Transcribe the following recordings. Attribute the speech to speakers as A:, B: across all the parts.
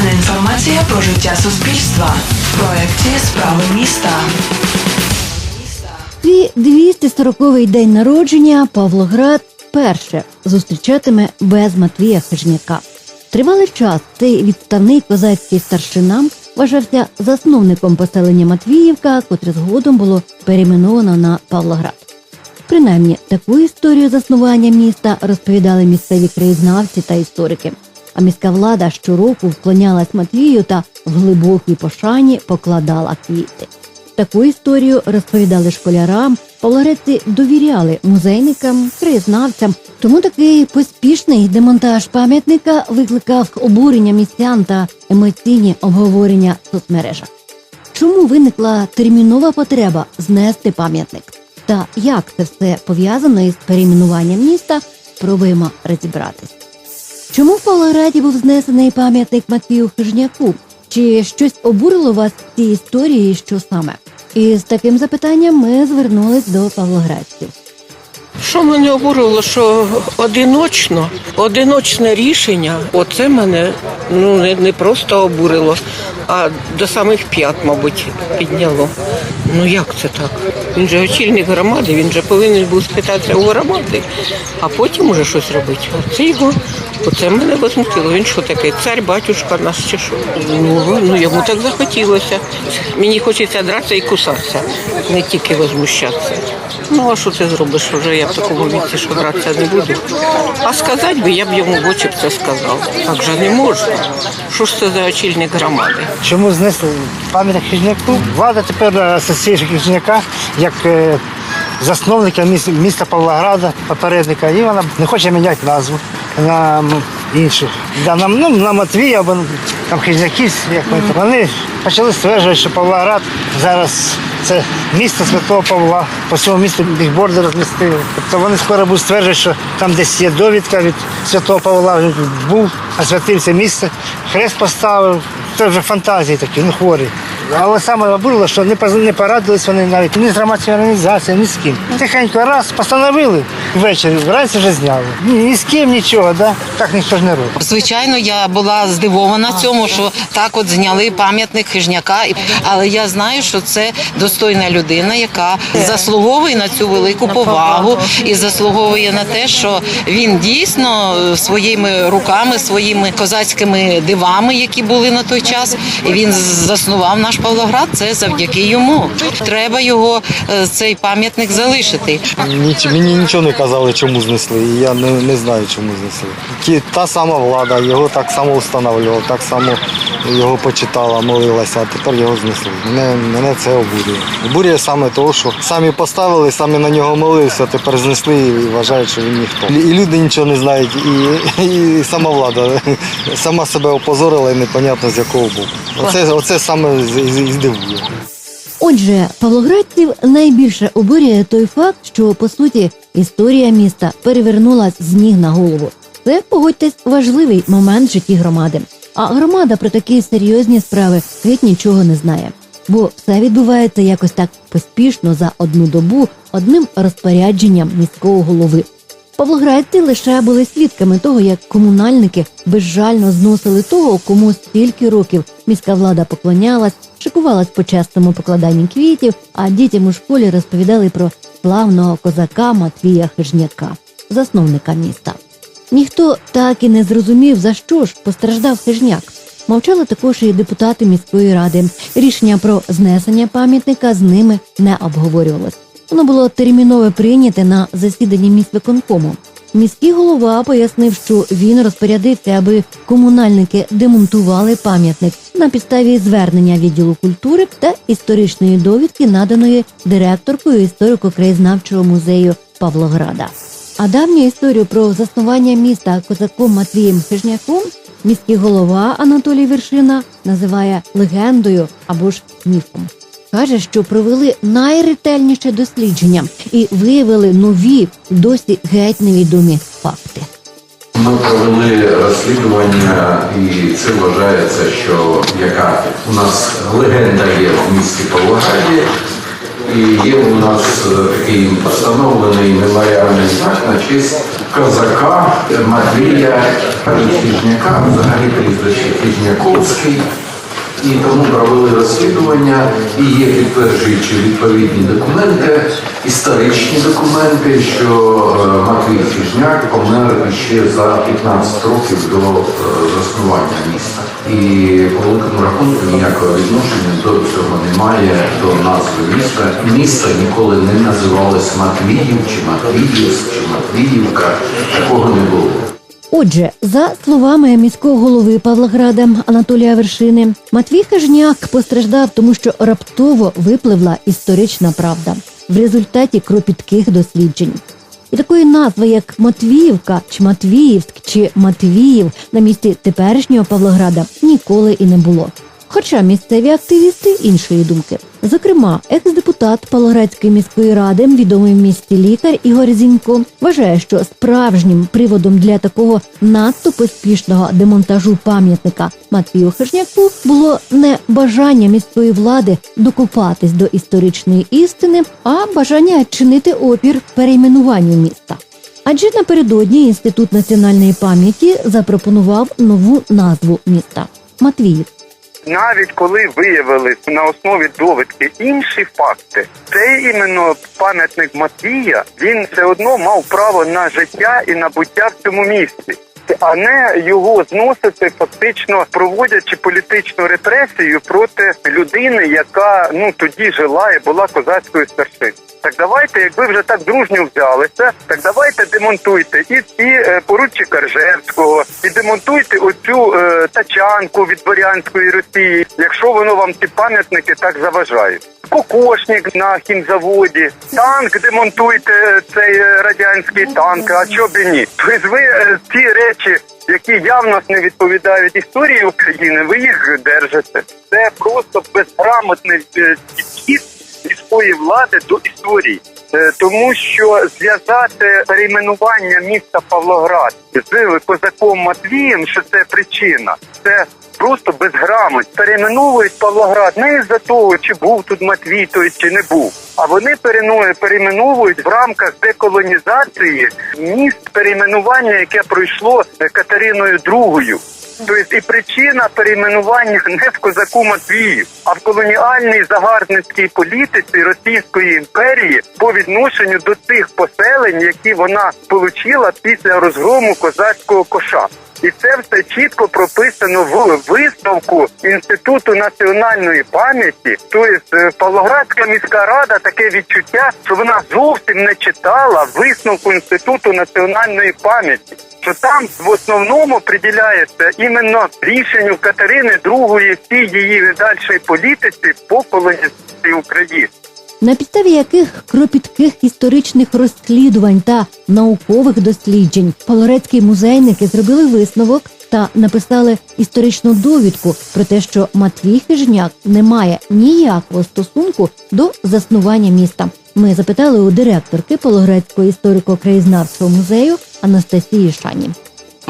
A: Актуальна інформація про життя суспільства в проєкті Справи міста.
B: Свій 240-й день народження Павлоград вперше зустрічатиме без Матвія Хижняка. Тривалий час цей відставний козацький старшина вважався засновником поселення Матвіївка, котре згодом було перейменовано на Павлоград. Принаймні, таку історію заснування міста розповідали місцеві краєзнавці та історики. А міська влада щороку вклонялась Матвію та в глибокій пошані покладала квіти. Таку історію розповідали школярам, павлоградці довіряли музейникам, краєзнавцям. Тому такий поспішний демонтаж пам'ятника викликав обурення містян та емоційні обговорення в соцмережах. Чому виникла термінова потреба знести пам'ятник? Та як це все пов'язано із перейменуванням міста, спробуємо розібратись. Чому в Павлограді був знесений пам'ятник Матвію Хижняку? Чи щось обурило вас в цій історії, що саме? І з таким запитанням ми звернулись до павлоградців.
C: Що мене обурило, що одиночно, одиночне рішення, оце мене ну не, не просто обурило, а до самих п'ят, мабуть, підняло. Ну як це так? Він же очільник громади, він же повинен був спитатися у громади, а потім уже щось робити. А це його, оце мене возмутило. Він що такий, цар, батюшка наш чи що? Ну, ну йому так захотілося. Мені хочеться дратися і кусатися, не тільки возмущатися. Ну а що ти зробиш? Вже я в такому віці, що гратися не буду. А сказати би, я б йому в очі б це сказав. Так же не можна. Що ж це за очільник громади?
D: Чому знесли пам'ятник Хижняку? Влада тепер асоціює Хижняка як е, засновника міста Павлограда, попередника, і вона не хоче міняти назву на іншу. Да, на, ну, на Матвія або там Хижняки, як вони, там. вони почали стверджувати, що Павлоград зараз це місто Святого Павла. По всьому місту бігборди розмістили. Тобто вони скоро будуть стверджувати, що там десь є довідка від Святого Павла, він був, освятив це місце, хрест поставив. Це вже фантазії такі, ну хворі. Але саме обурило, що не порадились вони навіть ні з громадською організацією, ні з ким. Тихенько раз постановили ввечері, вранці вже зняли. Ні, ні з ким нічого, да? так ніхто ж не робить.
E: Звичайно, я була здивована цьому, що так от зняли пам'ятник хижняка. Але я знаю, що це достойна людина, яка заслуговує на цю велику повагу і заслуговує на те, що він дійсно е, своїми руками, своїми козацькими дивами, які були на той час, і він заснував наш Павлоград. Це завдяки йому. Треба його е, цей пам'ятник залишити.
F: Ніч, мені нічого не казали, чому знесли. Я не, не знаю, чому знесли. Та сама влада, його так само встановлювала, так само його почитала, молилася, а тепер його знесли. Мене, мене це обурює. Обурює саме того, що самі поставили, самі на нього молилися, тепер знесли і вважають, що він ніхто. І люди нічого не знають, і, і сама влада сама себе опозорила і непонятно з якого боку. Оце, оце саме здивує.
B: Отже, павлоградців найбільше обурює той факт, що по суті історія міста перевернулась з ніг на голову. Це погодьтесь важливий момент в житті громади. А громада про такі серйозні справи геть нічого не знає, бо все відбувається якось так поспішно за одну добу одним розпорядженням міського голови. Павлоградці лише були свідками того, як комунальники безжально зносили того, кому стільки років міська влада поклонялась, шикувалась по чесному покладанні квітів, а дітям у школі розповідали про славного козака Матвія Хижняка, засновника міста. Ніхто так і не зрозумів, за що ж постраждав Хижняк. Мовчали також і депутати міської ради. Рішення про знесення пам'ятника з ними не обговорювалось. Воно було терміново прийняте на засіданні міськвиконкому. Міський голова пояснив, що він розпорядився, аби комунальники демонтували пам'ятник на підставі звернення відділу культури та історичної довідки, наданої директоркою історико-краєзнавчого музею Павлограда. А давню історію про заснування міста козаком Матвієм Хижняком міський голова Анатолій Вершина називає легендою або ж міфом. Каже, що провели найретельніше дослідження і виявили нові, досі геть невідомі факти.
G: Ми провели розслідування, і це вважається, що яка у нас легенда є в місті Павлограді, і є у нас е, такий встановлений меморіальний знак на честь козака Матвія Хижняка, взагалі прізвище Хижняковський. І тому провели розслідування і є підтверджуючі відповідні документи, історичні документи, що е, Матвій Хижняк помер ще за 15 років до е, заснування міста. І по великому рахунку ніякого відношення до цього немає до назви міста. Місто ніколи не називалось Матвіїв чи Матвіївськ чи Матвіївка. Такого не було.
B: Отже, за словами міського голови Павлограда Анатолія Вершини, Матвій Кажняк постраждав, тому що раптово випливла історична правда в результаті кропітких досліджень. І такої назви, як Матвіївка, чи Матвіївськ, чи Матвіїв на місці теперішнього Павлограда ніколи і не було. Хоча місцеві активісти іншої думки. Зокрема, екс-депутат Павлоградської міської ради, відомий в місті лікар Ігор Зінько, вважає, що справжнім приводом для такого надто поспішного демонтажу пам'ятника Матвію Хижняку було не бажання міської влади докопатись до історичної істини, а бажання чинити опір перейменуванню міста. Адже напередодні інститут національної пам'яті запропонував нову назву міста Матвіїв.
H: Навіть коли виявили на основі довідки інші факти, цей іменно пам'ятник Матвія він все одно мав право на життя і на буття в цьому місці. А не його зносити, фактично проводячи політичну репресію проти людини, яка ну тоді жила і була козацькою старшиною. Так давайте, як ви вже так дружньо взялися, так давайте демонтуйте і ці е, поручика Ржевського, і демонтуйте оцю е, тачанку від дворянської Росії, якщо воно вам ці пам'ятники так заважають. Кокошник на хімзаводі, танк демонтуйте е, цей е, радянський танк. А чого б і ні? Тобто ви ці речі, які явно не відповідають історії України, ви їх держите. Це просто безграмотний е, підхід міської влади до історії. Е, Тому що зв'язати перейменування міста Павлоград з козаком Матвієм, що це причина, це просто безграмотність. Перейменовують Павлоград не із-за того, чи був тут Матвій той, чи не був. А вони перейменують, перейменовують в рамках деколонізації міст перейменування, яке пройшло Катериною II. Тобто і причина перейменування не в козаку Матвію, а в колоніальній загарбницькій політиці Російської імперії по відношенню до тих поселень, які вона отримала після розгрому козацького коша. І це все чітко прописано в висновку інституту національної пам'яті. Тобто Павлоградська міська рада таке відчуття, що вона зовсім не читала висновку інституту національної пам'яті. Що там в основному приділяється іменно рішенню Катерини II всій її дальшій політиці по колонізації України.
B: на підставі яких кропітких історичних розслідувань та наукових досліджень палорецькі музейники зробили висновок та написали історичну довідку про те, що Матвій Хижняк не має ніякого стосунку до заснування міста. Ми запитали у директорки Полоградського історико-краєзнавчого музею Анастасії Шані.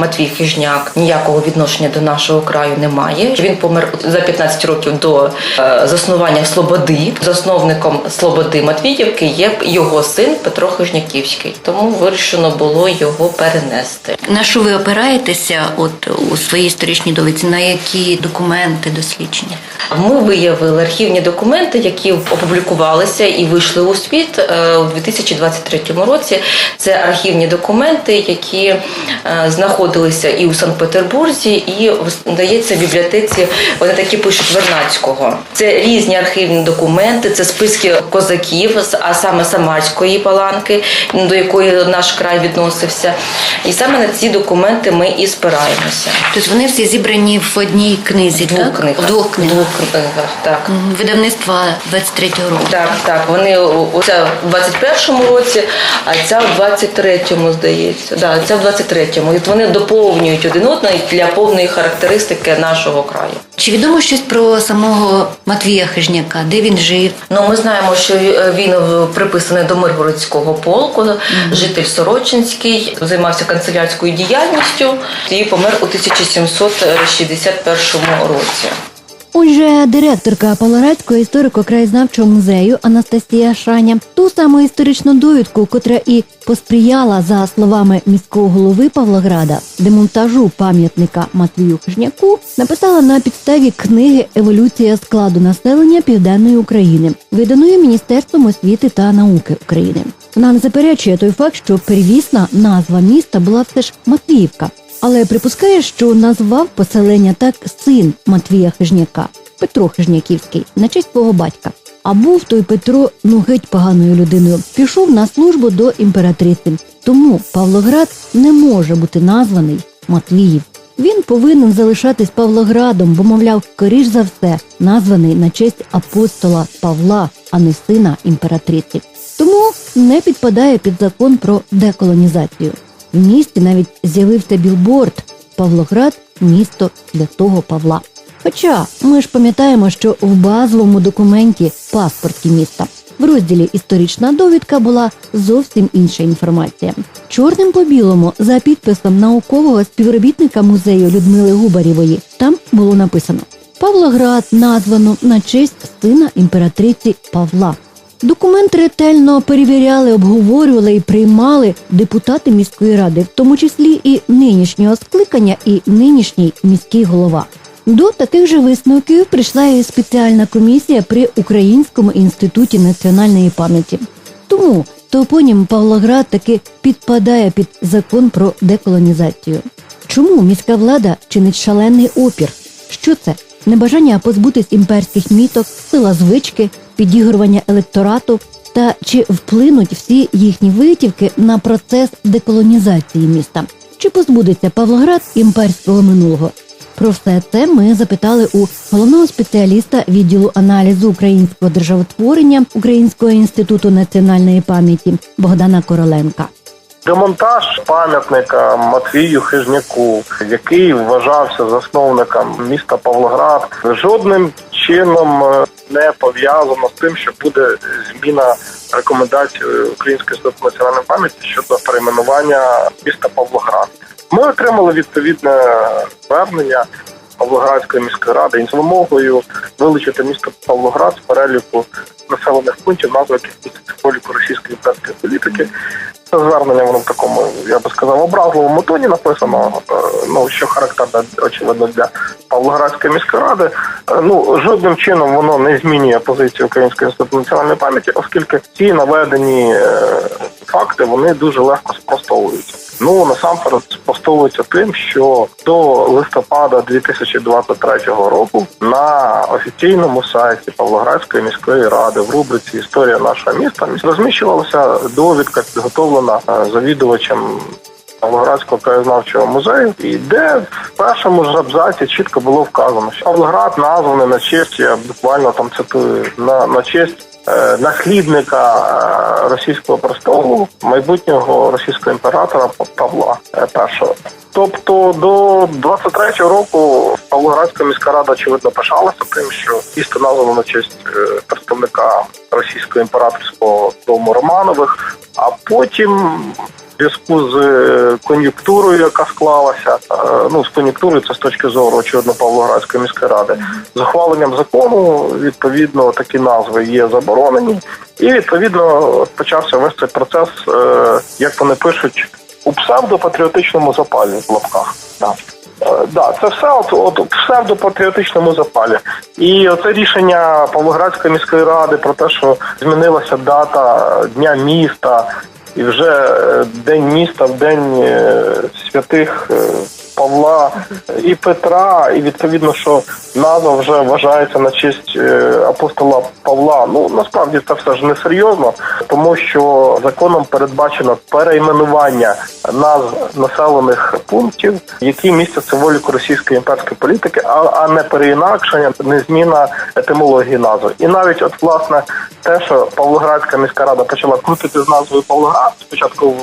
I: Матвій Хижняк ніякого відношення до нашого краю не має. Він помер за 15 років до е, заснування Слободи. Засновником Слободи Матвіївки є його син Петро Хижняківський. Тому вирішено було його перенести.
J: На що ви опираєтеся от у своїй історичній довідці? На які документи дослідження?
I: Ми виявили архівні документи, які опублікувалися і вийшли у світ е, у 2023 році. Це архівні документи, які е, знаходилися і у Санкт-Петербурзі, і здається, в бібліотеці вони такі пишуть Вернацького. Це різні архівні документи, це списки козаків, а саме Самарської паланки, до якої наш край відносився. І саме на ці документи ми і спираємося.
J: Тобто вони всі зібрані в одній книзі,
I: В двох
J: так?
I: книгах.
J: Двох книгах.
I: Двох книгах, так.
J: Видавництва 23-го року.
I: Так, так. Вони оця в 21-му році, а ця в 23-му, здається. Да, ця в 23-му. І от вони доповнюють один одного для повної характеристики нашого краю.
J: Чи відомо щось про самого Матвія Хижняка? Де він жив?
I: Ну, ми знаємо, що е, він е, приписаний до Миргородського полку, житель Сорочинський, займався канцелярською діяльністю і помер у 1761 році.
B: Отже, директорка Паларадського історико-краєзнавчого музею Анастасія Шаня ту саму історичну довідку, котра і посприяла, за словами міського голови Павлограда, демонтажу пам'ятника Матвію Хижняку, написала на підставі книги Еволюція складу населення Південної України, виданої Міністерством освіти та науки України. Вона не заперечує той факт, що первісна назва міста була все ж Матвіївка, але припускає, що назвав поселення так син Матвія Хижняка, Петро Хижняківський, на честь свого батька. А був той Петро ну геть поганою людиною. Пішов на службу до імператриці. Тому Павлоград не може бути названий Матвіїв. Він повинен залишатись Павлоградом, бо, мовляв, скоріш за все, названий на честь апостола Павла, а не сина імператриці. Тому не підпадає під закон про деколонізацію. В місті навіть з'явився білборд Павлоград місто святого Павла. Хоча ми ж пам'ятаємо, що в базовому документі паспорті міста в розділі Історична довідка була зовсім інша інформація. Чорним по білому за підписом наукового співробітника музею Людмили Губарєвої там було написано Павлоград названо на честь сина імператриці Павла. Документ ретельно перевіряли, обговорювали і приймали депутати міської ради, в тому числі і нинішнього скликання, і нинішній міський голова. До таких же висновків прийшла і спеціальна комісія при Українському інституті національної пам'яті. Тому топонім Павлоград таки підпадає під закон про деколонізацію. Чому міська влада чинить шалений опір? Що це? Небажання позбутись імперських міток, сила звички, підігрування електорату та чи вплинуть всі їхні витівки на процес деколонізації міста? Чи позбудеться Павлоград імперського минулого? Про все це ми запитали у головного спеціаліста відділу аналізу українського державотворення Українського інституту національної пам'яті Богдана Короленка.
K: Демонтаж пам'ятника Матвію Хижняку, який вважався засновником міста Павлоград, жодним чином е, не пов'язано з тим, що буде зміна рекомендацій Української інституту національної пам'яті щодо перейменування міста Павлоград. Ми отримали відповідне звернення Павлоградської міської ради з вимогою вилучити місто Павлоград з переліку населених пунктів, назви яких містять російської імперської політики. Це звернення воно в такому, я би сказав, образливому тоні написано. е, Ну що характерно очевидно для Павлоградської міської ради. Е, Ну жодним чином воно не змінює позицію Української інституту національної пам'яті, оскільки ці наведені е, факти вони дуже легко спростовуються. Ну насамперед спростовується тим, що до листопада 2023 року на офіційному сайті Павлоградської міської ради в рубриці Історія нашого міста розміщувалася довідка, підготовлена е, завідувачем Павлоградського краєзнавчого музею, і де в першому ж абзаці чітко було вказано, що Павлоград названий на честь, я буквально там цитую, на, на честь наслідника е, російського престолу, майбутнього російського імператора Павла е, І. Тобто до 23-го року Павлоградська міська рада очевидно пишалася тим, що місто названо на честь е, представника російського імператорського дому Романових, а потім зв'язку з е, кон'юнктурою, яка склалася, ну з кон'юнктурою, це з точки зору очевидно Павлоградської міської ради, з ухваленням закону відповідно такі назви є заборонені, і відповідно почався весь цей процес, е, як вони пишуть, у псевдопатріотичному запалі в лапках. Да. Е, Да, це все от, от псевдопатріотичному запалі. І оце рішення Павлоградської міської ради про те, що змінилася дата Дня міста, і вже е, День міста в День е, святих е, Павла і Петра, і відповідно, що назва вже вважається на честь е, апостола Павла. Ну насправді це все ж не серйозно, тому що законом передбачено перейменування назв населених пунктів, які містять символіку російської імперської політики, а, а не переінакшення, не зміна етимології назви. І навіть от власне те, що Павлоградська міська рада почала крутити з назвою Павлоград, спочатку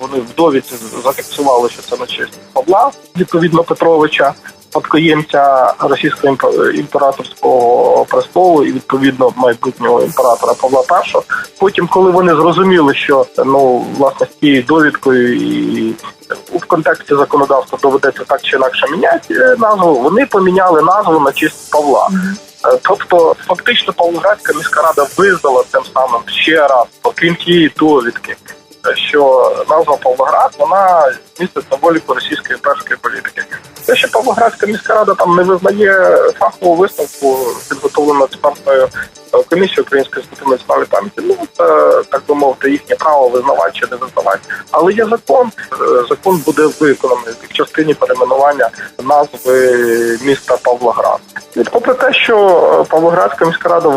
K: вони в довідці зафіксували, що це на честь Павла. Відповідно Петровича, спадкоємця російського імп- імператорського престолу і відповідно майбутнього імператора Павла І. Потім, коли вони зрозуміли, що ну власне з цією довідкою і в контексті законодавства доведеться так чи інакше міняти е, назву, вони поміняли назву на честь Павла. Е, Тобто, фактично, Павлоградська міська рада визнала тим самим ще раз, окрім тієї довідки, е, що назва Павлоград вона містить символіку російської імперської політики. Те, що Павлоградська міська рада там не визнає фахову висновку, підготовлену експертною е, комісією Української інституту національної пам'яті, ну це так би мовити, їхнє право визнавати чи не визнавати. Але є закон. Е, Закон буде виконаний в частині перейменування назви міста Павлоград. І попри те, що е, Павлоградська міська рада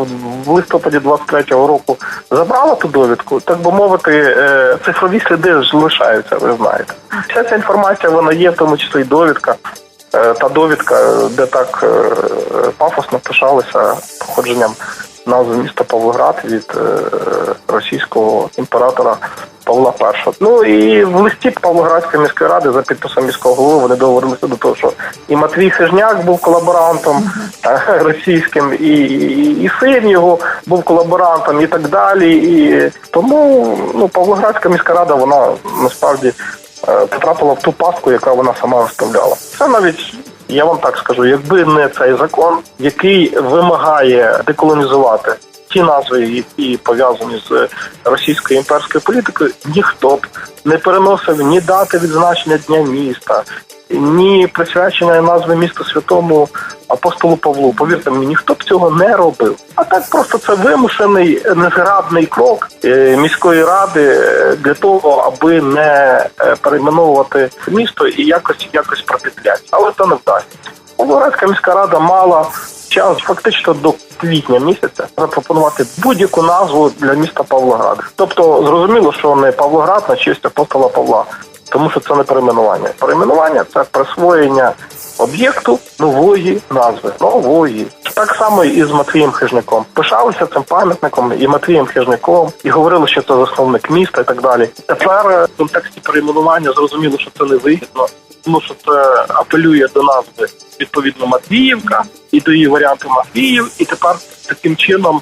K: в листопаді 23-го року забрала ту довідку, так би мовити, цифрові сліди ж лишаються, ви знаєте. Вся ця інформація вона є, в тому числі й довідка. Е, Та довідка, де так е, пафосно пишалися походженням назви міста Павлоград від е, російського імператора Павла І. Ну і в листі Павлоградської міської ради за підписом міського голови вони договорилися до того, що і Матвій Хижняк був колаборантом е, російським, і, і, і син його був колаборантом, і так далі. І тому ну Павлоградська міська рада вона насправді е, потрапила в ту пастку, яка вона сама виставляла. Це навіть я вам так скажу, якби не цей закон, який вимагає деколонізувати ті назви, які пов'язані з російською імперською політикою, ніхто б не переносив ні дати відзначення дня міста, ні присвячення назви міста святому апостолу Павлу. Повірте мені, ніхто б цього не робив. А так просто це вимушений незграбний крок е, міської ради е, для того, аби не е, перейменовувати місто і якось якось пропетляти. Але це не вдасться. Павлоградська міська рада мала час фактично до квітня місяця запропонувати будь-яку назву для міста Павлоград. Тобто зрозуміло, що не Павлоград на честь апостола Павла, тому що це не перейменування. Перейменування це присвоєння об'єкту нової назви. Нової. Так само і з Матвієм Хижником. Пишалися цим пам'ятником і Матвієм Хижником, і говорили, що це засновник міста і так далі. Тепер е, в контексті перейменування зрозуміло, що це не вигідно, тому що це апелює до назви відповідно Матвіївка і до її варіанту Матвіїв, і тепер таким чином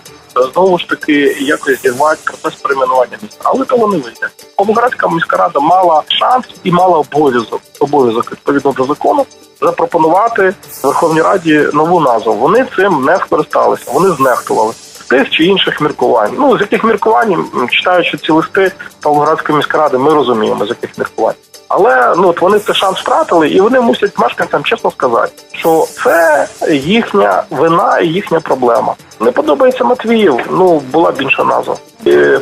K: знову ж таки якось зірвати процес перейменування міста. Але того не вийде. Павлоградська міська рада мала шанс і мала обов'язок обов'язок відповідно до закону запропонувати Верховній Раді нову назву. Вони цим не скористалися, вони знехтували. Тих чи інших міркувань. Ну з яких міркувань, читаючи ці листи Павлоградської міської ради, ми розуміємо з яких міркувань. Але ну от вони цей шанс втратили, і вони мусять мешканцям чесно сказати, що це їхня вина і їхня проблема. Не подобається Матвіїв. Ну була б інша назва.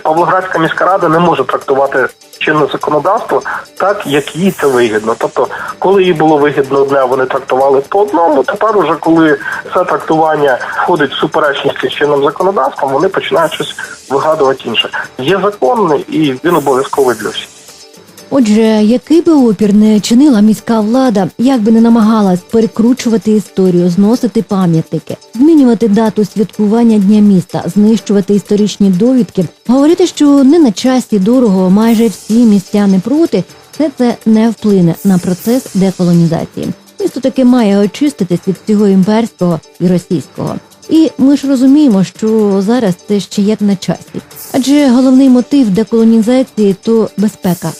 K: Павлоградська міська рада не може трактувати чинне законодавство так, як їй це вигідно. Тобто, коли їй було вигідно одне, вони трактували по одному. Тепер, уже коли це трактування входить в суперечність з чинним законодавством, вони починають щось вигадувати інше. Є закон, і він обов'язковий для всіх.
B: Отже, який би опір не чинила міська влада, як би не намагалась перекручувати історію, зносити пам'ятники, змінювати дату святкування дня міста, знищувати історичні довідки, говорити, що не на часі дорого, майже всі містяни проти, все це не вплине на процес деколонізації. Місто таки має очиститись від всього імперського і російського. І ми ж розуміємо, що зараз це ще як на часі, адже головний мотив деколонізації то безпека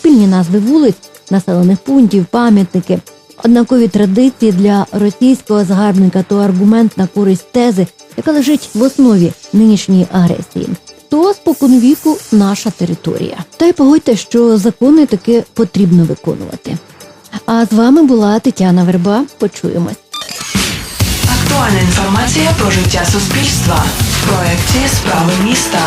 B: спільні назви вулиць, населених пунктів, пам'ятники. Однакові традиції для російського загарбника то аргумент на користь тези, яка лежить в основі нинішньої агресії. То споконвіку наша територія. Та й погодьте, що закони таки потрібно виконувати. А з вами була Тетяна Верба. Почуємось.
A: Актуальна інформація про життя суспільства в проєкті Справи міста.